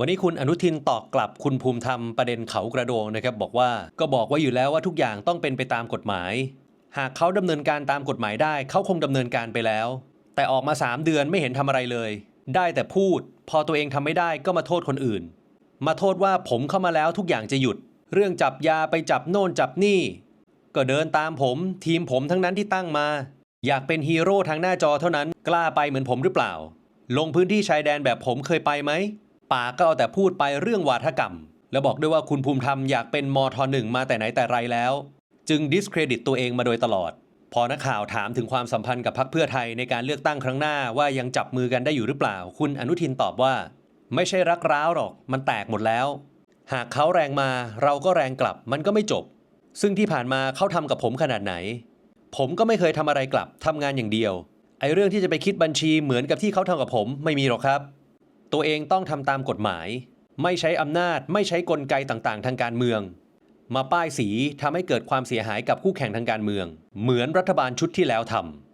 วันนี้คุณอนุทินตอบกลับคุณภูมิธรรมประเด็นเขากระโดงนะครับบอกว่าก็บอกไว่าอยู่แล้วว่าทุกอย่างต้องเป็นไปตามกฎหมาย หากเขาดำเนินการตามกฎหมายได้เขาคงดำเนินการไปแล้ว แต่ออกมา 3 เดือนไม่เห็นทำอะไรเลย ได้แต่พูด พอตัวเองทำไม่ได้ก็มาโทษคนอื่น มาโทษว่าผมเข้ามาแล้วทุกอย่างจะหยุด เรื่องจับยาไปจับโน่นจับนี่ ก็เดินตามผม ทีมผมทั้งนั้นที่ตั้งมา อยากเป็นฮีโร่ทางหน้าจอเท่านั้นกล้าไปเหมือนผมหรือเปล่า ลงพื้นที่ชายแดนแบบผมเคยไปไหม ปากก็เอาแต่พูดไปเรื่องวาทกรรม แล้วบอกด้วยว่าคุณภูมิธรรมอยากเป็นมทหนึ่งมาแต่ไหนแต่ไรแล้ว จึงดิสเครดิตตัวเองมาโดยตลอด พอนักข่าวถามถึงความสัมพันธ์กับพรรคเพื่อไทยในการเลือกตั้งครั้งหน้าว่ายังจับมือกันได้อยู่หรือเปล่า คุณอนุทินตอบว่า ไม่ใช่รักร้าวหรอก มันแตกหมดแล้ว หากเขาแรงมาเราก็แรงกลับมันก็ไม่จบ ซึ่งที่ผ่านมาเขาทำกับผมขนาดไหน ผมก็ไม่เคยทำอะไรกลับทำงานอย่างเดียวไอ้เรื่องที่จะไปคิดบัญชีเหมือนกับที่เขาทำกับผมไม่มีหรอกครับ ตัวเองต้องทำตามกฎหมาย ไม่ใช้อำนาจ ไม่ใช้กลไกต่างๆ ทางการเมือง มาป้ายสีทำให้เกิดความเสียหายกับคู่แข่งทางการเมือง เหมือนรัฐบาลชุดที่แล้วทำ